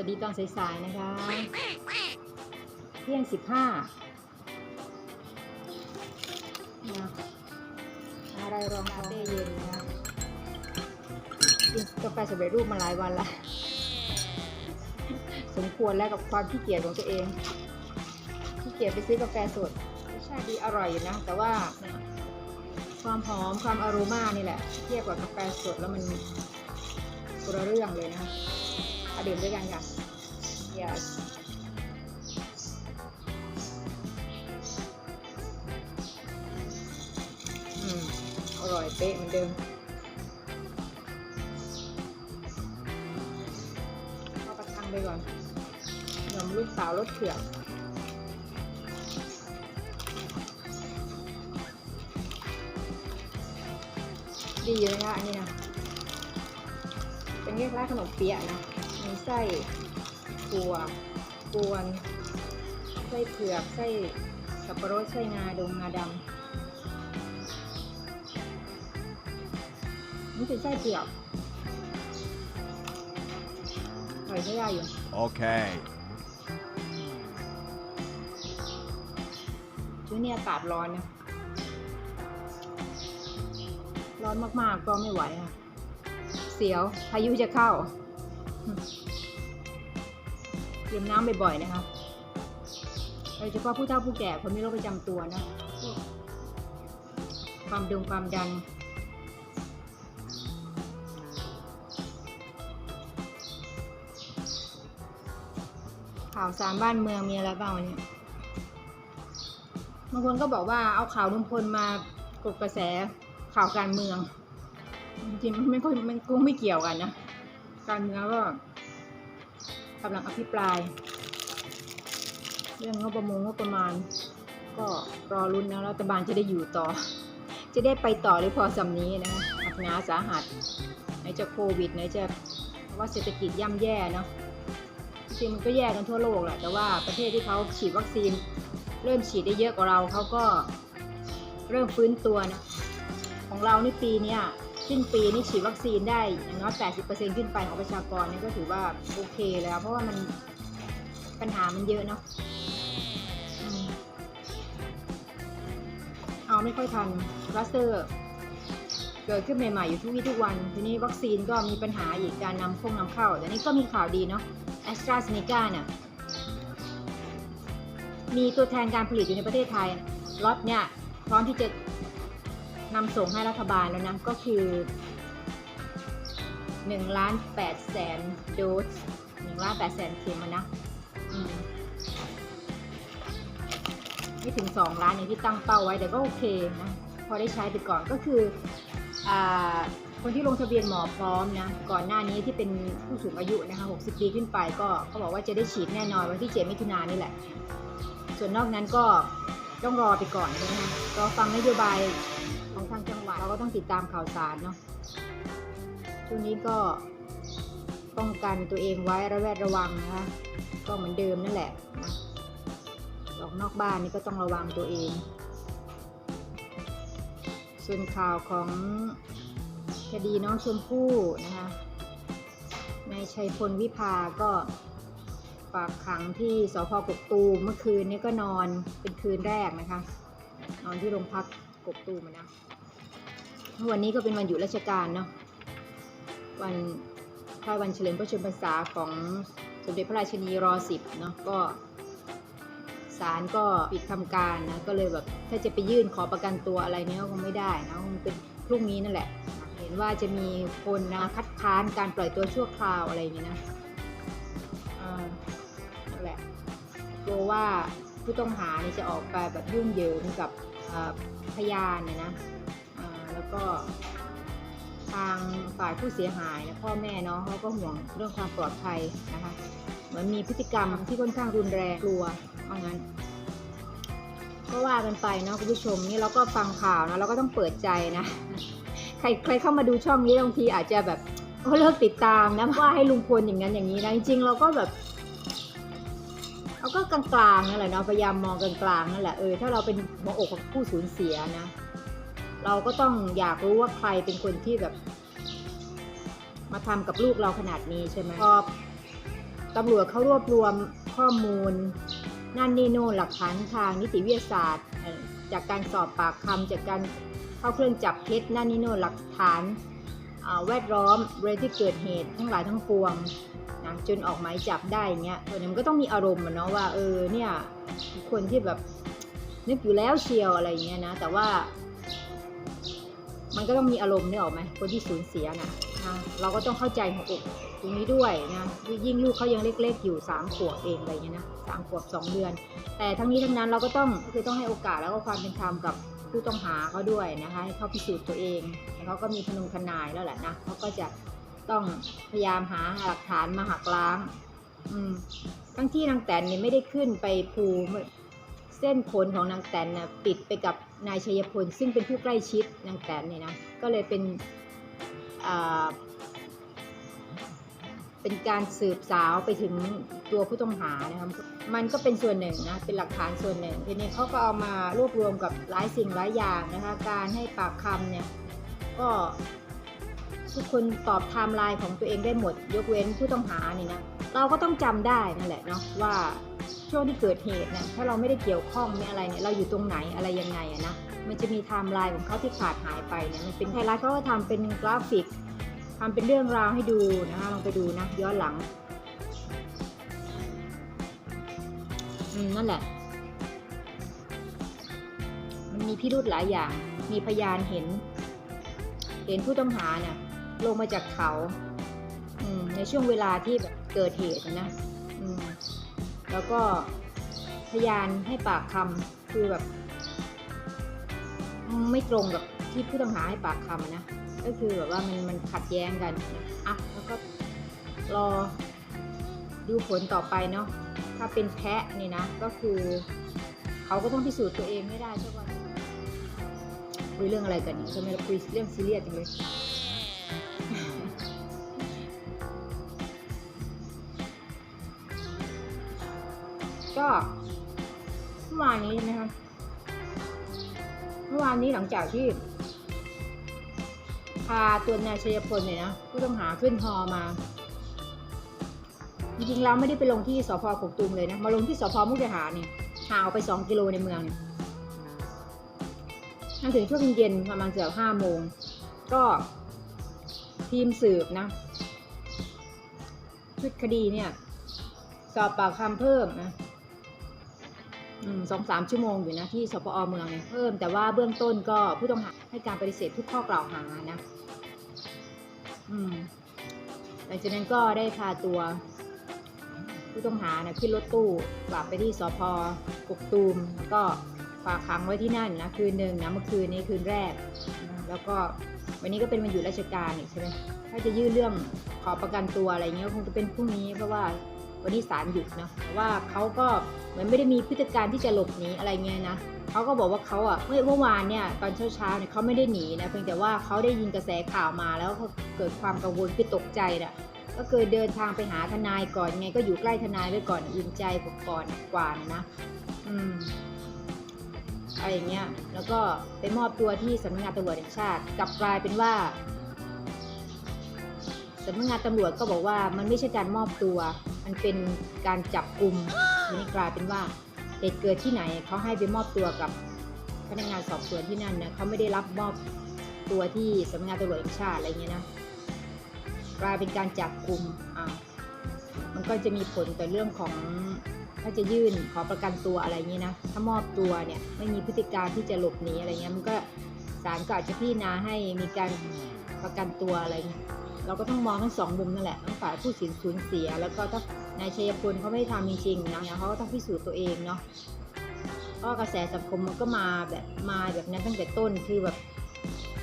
วัสดีตอนสายๆนะคะเที่ยงสิบห้านะอะไรรองท้องได้เย็นนะกินกาแฟสำเร็จรูปมาหลายวันละสมควรแล้วกับความขี้เกียจของตัวเองขี้เกียจไปซื้อกาแฟสดรสชาติดีอร่อยอยู่นะ แต่ว่าความหอมความอโรมานี่แหละ เทียบกับกาแฟสดแล้วมันคนละเรื่องเลยนะ เอาดื่มด้วยกันค่ะ yes อืมอร่อยเป๊ะเหมือนเดิมเอาประทังไปก่อนนมลูกสาวรสเผือกดีอยู่นะคะอันนี้นะ เป็นคล้ายๆขนมเปี๊ยะนะ มีไส้ถั่วกวนไส้เผือกไส้สับปะรดไส้งาดงงาดำนี่เป็นไส้เผือกอร่อยใช้ได้อยู่ Okay. ช่วงนี้อากาศร้อนนะ ร้อนมากๆก็ไม่ไหวค่ะ เสียวพายุจะเข้า ดื่มน้ำบ่อยๆนะคะโดยเฉพาะผู้เฒ่าผู้แก่คนมีโรคประจำตัวนะความดึงความดัน ข่าวสารบ้านเมืองมีอะไรบ้างวันนี้บางคนก็บอกว่าเอาข่าวลุงพลมากดกระแสข่าวการเมือง จริงๆมันไม่ค่อยมันก็ไม่เกี่ยวกันนะ การเมืองก็ กำลังอภิปราย เรื่องงบประมงงบประมาณ ก็รอรุ้นนะรัฐบาลจะได้อยู่ต่อ จะได้ไปต่อหรือพอสำนี้นะหนักหนาสาหัสไหนจะโควิดไหนจะว่าเศรษฐกิจย่ำแย่เนาะจริงมันก็แย่กันทั่วโลกแหละแต่ว่าประเทศที่เขาฉีดวัคซีน เริ่มฉีดได้เยอะกว่าเราเขาก็เริ่มฟื้นตัวนะของเรานี่ปีเนี้ย สิ้นปีนี่ฉีดวัคซีนได้อย่างน้อย 80%ขึ้นไปของประชากรนี่ก็ถือว่าโอเคแล้ว เพราะว่ามันปัญหามันเยอะเนาะเอาไม่ค่อยทันคลัสเตอร์เกิดขึ้นใหม่ๆอยู่ทุกวี่ทุกวัน ทีนี้วัคซีนก็มีปัญหาอีกการนำคงนำเข้า แต่นี้ก็มีข่าวดีเนาะแอสตราเซเนกาเนี่ยมีตัวแทนการผลิตอยู่ในประเทศไทยล็อตเนี่ยพร้อมที่จะ นำส่งให้รัฐบาลแล้วนะ ก็คือ1ล้าน8แสนโดส1ล้าน8แสนเข็มนะมไม่ถึง 2 ล้านอย่างที่ตั้งเป้าไว้ แต่ก็โอเคนะ พอได้ใช้ไปก่อนก็คืออคนที่ลงทะเบียนหมอพร้อมนะ ก่อนหน้านี้ที่เป็นผู้สูงอายุนะคะ 60 ปีขึ้นไปก็เขาบอกว่าจะได้ฉีดแน่นอนวันที่ 7 มิถุนายนนี่แหละ ส่วนนอกนั้นก็ต้องรอไปก่อนใช่ไหมคะรอฟังนโยบาย ก็ต้องติดตามข่าวสารเนาะช่วงนี้ก็ป้องกันตัวเองไว้ระแวดระวังนะคะก็เหมือนเดิมนั่นแหละนะออกนอกบ้านนี่ก็ต้องระวังตัวเอง ส่วนข่าวของคดีน้องชมพู่นะคะนายชัยพลวิภาก็ฝากขังที่สพกกตูมเมื่อคืนนี้ก็นอนเป็นคืนแรกนะคะ นอนที่โรงพักกกตูมอะนะ วันนี้ก็เป็นวันหยุดราชการเนาะวันคล้ายวันเฉลิมพระชนมพรรษาของสมเด็จพระราชินีรอสิบเนาะก็ศาลก็ปิดทำการนะก็เลยแบบถ้าจะไปยื่นขอประกันตัวอะไรเนี้ยคงไม่ได้นะคงเป็นพรุ่งนี้นั่นแหละ เห็นว่าจะมีคนนะคัดค้านการปล่อยตัวชั่วคราวอะไรอย่างนี้นะอ่านั่นแหละกลัวว่าผู้ต้องหานี่จะออกไปแบบยุ่งเหยิงกับพยานเนี่ยนะ ก็ทางฝ่ายผู้เสียหายนะพ่อแม่เนาะเขาก็ห่วงเรื่องความปลอดภัยนะคะเหมือนมีพฤติกรรมที่ค่อนข้างรุนแรงกลัวว่างั้น ก็ว่ากันไปเนาะคุณผู้ชมนี่เราก็ฟังข่าวนะเราก็ต้องเปิดใจนะ ใครใครเข้ามาดูช่องนี้บางทีอาจจะแบบโอ้เลิกติดตามนะว่าให้ลุงพลอย่างนั้นอย่างนี้นะจริงๆเราก็แบบเราก็กลางๆนั่นแหละเนาะพยายามมองกลางๆนั่นแหละเออถ้าเราเป็นหัวอกของผู้สูญเสียนะ เราก็ต้องอยากรู้ว่าใครเป็นคนที่แบบ มาทำกับลูกเราขนาดนี้ใช่ไหมพอตำรวจเขารวบรวมข้อมูล นั่นนี่โน่นหลักฐานทางนิติวิทยาศาสตร์ จากการสอบปากคำจากการเข้าเครื่องจับเท็จนั่นนี่โน่นหลักฐานาแวดล้อมบริเวณที่เกิดเหตุทั้งหลายทั้งปวงนะจนออกหมายจับได้อย่างเงี้ยเออเนี่ยมันก็ต้องมีอารมณ์อะเนาะว่าเออเนี่ยคนที่แบบนึกอยู่แล้วเชียวอะไรเงี้ยนะ แต่ว่า มันก็ต้องมีอารมณ์เนี่ยออกไหมคนที่สูญเสียนะนะเราก็ต้องเข้าใจหัวอกตรงนี้ด้วยนะยิ่งลูกเขายังเล็ก ๆ อยู่สามขวบเองอะไรเงี้ยนะสามขวบสองเดือน แต่ทั้งนี้ทั้งนั้นเราก็ต้องคือต้องให้โอกาสแล้วก็ความเป็นธรรมกับผู้ต้องหาเขาด้วยนะคะให้เขาพิสูจน์ตัวเองแล้วเขาก็มีทนงทนายแล้วแหละนะเขาก็จะต้องพยายามหาหลักฐานมาหักล้าง อืมทั้งที่นางแตนเนี่ยไม่ได้ขึ้นไปภูเส้นขนของนางแตนนะติดไปกับ นายชัยพลซึ่งเป็นผู้ใกล้ชิดนางแตนเนี่ยนะก็เลยเป็นเป็นการสืบสาวไปถึงตัวผู้ต้องหานะครับมันก็เป็นส่วนหนึ่งนะเป็นหลักฐานส่วนหนึ่งทีนี้เขาก็เอามารวบรวมกับหลายสิ่งหลายอย่างนะคะการให้ปากคำเนี่ยก็ทุกคนตอบไทม์ไลน์ของตัวเองได้หมด ยกเว้นผู้ต้องหานี่นะเราก็ต้องจำได้นั่นแหละเนาะว่า ช่วงที่เกิดเหตุเนี่ยถ้าเราไม่ได้เกี่ยวข้องไม่อะไรเนี่ยเราอยู่ตรงไหนอะไรยังไงอะนะมันจะมีไทม์ไลน์ของเขาที่ขาดหายไปเนี่ยมันเป็นไทยรัฐเขาก็ทำเป็นกราฟิกทำเป็นเรื่องราวให้ดูนะคะลองไปดูนะย้อนหลังอืมนั่นแหละ มันมีพิรุธหลายอย่าง มีพยานเห็น เห็นผู้ต้องหาเนี่ยลงมาจากเขาอืมในช่วงเวลาที่แบบเกิดเหตุนะอืม แล้วก็พยานให้ปากคำคือแบบไม่ตรงกับที่ผู้ต้องหาให้ปากคำนะ ก็คือแบบว่ามันมันขัดแย้งกันอะแล้วก็รอดูผลต่อไปเนาะถ้าเป็นแพะนี่นะ ก็คือเขาก็ต้องพิสูจน์ตัวเองไม่ได้ใช่ไหมคุยเรื่องอะไรกันเนี่ยทำไมเราคุยเรื่องซีเรียสจังเลย เมื่อวานนี้ใช่ไหมคะเมื่อวานนี้หลังจากที่ พาตัวนายชัยพลเนี่ยนะผู้ต้องหาขึ้นฮอมา จริงๆเราไม่ได้ไปลงที่สพกกตูมเลยนะ มาลงที่สพมุกดาหารเนี่ยห่างออกไปสองกิโลในเมืองมาถึงช่วงเย็นประมาณเกือบห้าโมง ก็ทีมสืบนะ ชุดคดีเนี่ย สอบปากคำเพิ่มนะ สองสามชั่วโมงอยู่นะที่สปอเมืองเพิ่ม แต่ว่าเบื้องต้นก็ผู้ต้องหาให้การปฏิเสธทุกข้อกล่าวหานะหลังจากนั้นก็ได้พาตัว ผู้ต้องหานะขึ้นรถตู้กลับไปที่สพกกตูมแล้วก็ฝากขังไว้ที่นั่นนะคืนหนึ่งนะเมื่อคืนนี้คืนแรก แล้วก็วันนี้ก็เป็นวันหยุดราชการใช่ไหมถ้าจะยื่นเรื่องขอประกันตัวอะไรเงี้ยคงจะเป็นพรุ่งนี้เพราะว่า วันนี้ศาลหยุดนะแต่ว่าเขาก็เหมือนไม่ได้มีพฤติการที่จะหลบหนีอะไรเงี้ยนะเขาก็บอกว่าเขาอะเมื่อเมื่อวานเนี่ยตอนเช้าๆเนี่ยเขาไม่ได้หนีนะเพียงแต่ว่าเขาได้ยินกระแสข่าวมาแล้วเขาเกิดความกังวลคือตกใจน่ะก็เคยเดินทางไปหาทนายก่อนไงก็อยู่ใกล้ทนายไว้ก่อนอุ่นใจก่อนกว่านะอืมอะไรอย่างเงี้ยแล้วก็ไปมอบตัวที่สำนักงานตำรวจแห่งชาติกลับกลายเป็นว่าสำนักงานตำรวจก็บอกว่ามันไม่ใช่การมอบตัว มันเป็นการจับกลุ่มนี้กลายเป็นว่าเหตุเกิดที่ไหนเขาให้ไปมอบตัวกับพนักงานสอบสวนที่นั่นนะเขาไม่ได้รับมอบตัวที่สำนักงานตำรวจแห่งชาติอะไรเงี้ยนะกลายเป็นการจับกลุ่มอ่ามันก็จะมีผลต่อเรื่องของถ้าจะยื่นขอประกันตัวอะไรเงี้ยนะถ้ามอบตัวเนี่ยไม่มีพฤติการที่จะหลบหนีอะไรเงี้ยมันก็ศาลก็อาจจะพิจารณาให้มีการประกันตัวอะไรเงี้ย เราก็ต้องมองทั้งสองมุมนั่นแหละทั้งฝ่ายผู้สูญสูญเสีย แล้วก็ถ้านายชัยพลเขาไม่ได้ทำจริงๆนะเขาก็ต้องพิสูจน์ตัวเองเนาะก็กระแสสังคมมันก็มาแบบมาแบบนั้นตั้งแต่ต้นคือแบบ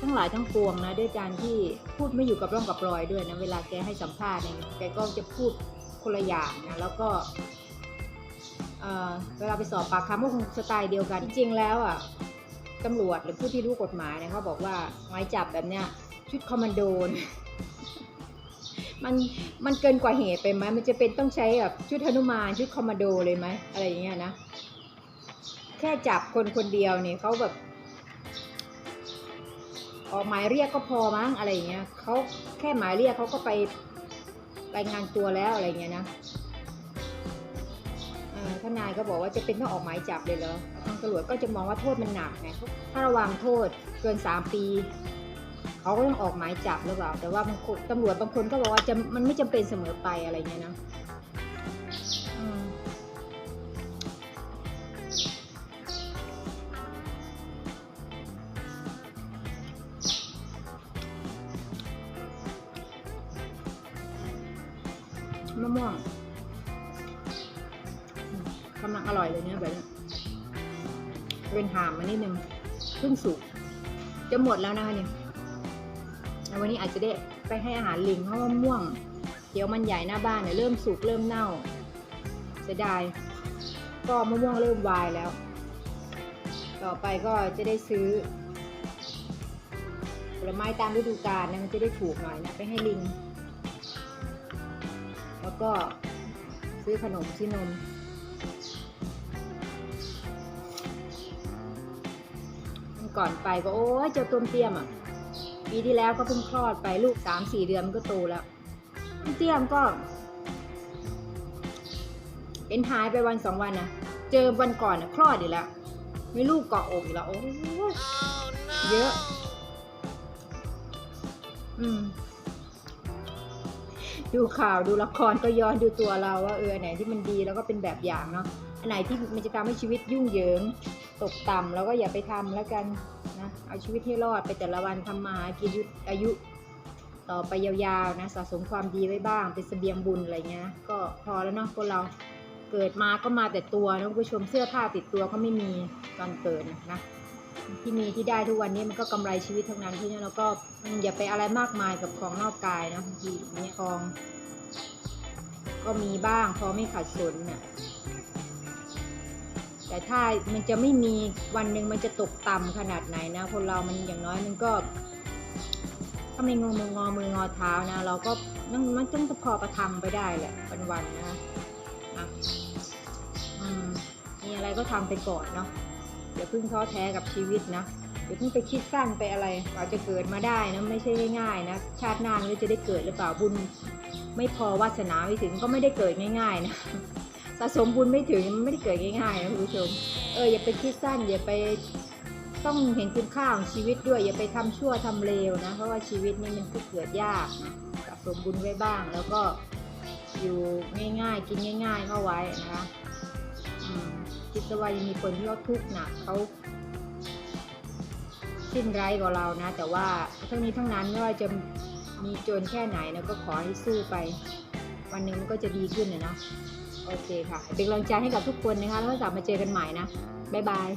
ทั้งหลายทั้งปวงนะด้วยการที่พูดไม่อยู่กับร่องกับรอยด้วยนะเวลาแกให้สัมภาษณ์เนี่ยแกก็จะพูดคนละอย่างนะแล้วก็เอ่อเวลาไปสอบปากคำก็คงสไตล์เดียวกัน จริงๆแล้วอะตำรวจหรือผู้ที่รู้กฎหมายเนี่ยเขาบอกว่าหมายจับแบบเนี้ยชุดคอมมานโดน มันมันเกินกว่าเหตุไปไหมมันจะเป็นต้องใช้แบบชุดหนุมานชุดคอมมานโดเลยไหมอะไรอย่างเงี้ยนะแค่จับคนคนเดียวเนี่ยเขาแบบ ออกหมายเรียกก็พอมั้งอะไรอย่างเงี้ยเขาแค่หมายเรียกเขาก็ไปรายงานตัวแล้วอะไรเงี้ยนะอทนายก็บอกว่าจะเป็นต้องออกหมายจับเลยเหรอทางตำรวจก็จะมองว่าโทษมันหนักไงถ้าระวังโทษเกินสามปี เขาก็ต้องออกหมายจับหรือเปล่า แต่ว่าบางคนตำรวจบางคนก็บอกว่าจะมันไม่จำเป็นเสมอไปอะไรเงี้ยนะมะม่วงกำลังอร่อยเลยเนี่ยแบบนี้เป็นหามมานิดนึงเพิ่งสุกจะหมดแล้วนะคะเนี่ย ววันนี้อาจจะได้ไปให้อาหารลิงเพราะว่าม่วงเดี๋ยวมันใหญ่หน้าบ้านเนี่ยเริ่มสุกเริ่มเน่าเสียดายก็มะม่วงเริ่มวายแล้ว ต่อไปก็จะได้ซื้อผลไม้ตามฤดูกาลนะมันจะได้ถูกหน่อยนะไปให้ลิง แล้วก็ซื้อขนมซื้อนมก่อนไปก็โอ้ยเจ้าตัวเตี้ยมอะ ปีที่แล้วก็เพิ่งคลอดไปลูกสามสี่เดือนมันก็โตแล้วเตี้ยมก็ เป็นหายไปวันสองวันนะเจอวันก่อนนะคลอดอีกแล้วมีลูกเกาะอกอีกแล้วโอ้เยอะ อืมดูข่าวดูละครก็ย้อนดูตัวเราว่าเออไหนที่มันดีแล้วก็เป็นแบบอย่างเนาะอันไหนที่มันจะทำให้ชีวิตยุ่งเหยิง ตกต่ำแล้วก็อย่าไปทำแล้วกันนะเอาชีวิตให้รอดไปแต่ละวันทำมาหากินอายุต่อไปยาวๆนะสะสมความดีไว้บ้าง เป็นเสบียงบุญอะไรเงี้ยก็พอแล้วเนาะพวกเราเกิดมาก็มาแต่ตัวนะคุณผู้ชมเสื้อผ้าติดตัวก็ไม่มีตอนเกิดนะที่มีที่ได้ทุกวันนี้มันก็กำไรชีวิตทั้งนั้นที่นี่แล้วก็อย่าไปอะไรมากมายกับของนอกกายนะบางทีเนี่ยทอง ก็มีบ้างพอไม่ขาดสนน่ะ แต่ถ้ามันจะไม่มีวันหนึ่งมันจะตกต่ำขนาดไหนนะ คนเรามันอย่างน้อยมันก็ถ้าไม่งอมืองอมืองอเท้านะ เราก็มันมันต้องพอประทังไปได้แหละวันๆนะอะมีอะไรก็ทำไปก่อนเนาะอย่าเพิ่งท้อแท้กับชีวิตนะอย่าเพิ่งไปคิดสั้นไปอะไรกว่าจะเกิดมาได้นะไม่ใช่ง่ายๆนะชาติหน้าไม่รู้จะได้เกิดหรือเปล่าบุญ ไม่พอวาสนาไม่ถึงก็ไม่ได้เกิดง่าย ๆ นะ สะสมบุญไม่ถึงมันไม่ได้เกิดง่ายๆนะคุณผู้ชม เอออย่าไปคิดสั้นอย่าไปต้องเห็นคุณค่าของชีวิตด้วย อย่าไปทำชั่วทำเลวนะ เพราะว่าชีวิตนี่มันก็เกิดยากนะสะสมบุญไว้บ้าง แล้วก็อยู่ง่ายๆ กินง่าย ๆ เข้าไว้นะคะคิดซะว่ายังมีคนที่เขาทุกข์หนักเขาสิ้นไร้กว่าเรานะ แต่ว่าทั้งนี้ทั้งนั้นไม่ว่าจะมีจนแค่ไหนนะก็ขอให้สู้ไป วันหนึ่งมันก็จะดีขึ้นนะเนาะ โอเคค่ะ เป็นกำลังใจให้กับทุกคนนะคะ แล้วก็กลับมาเจอกันใหม่นะ บ๊ายบาย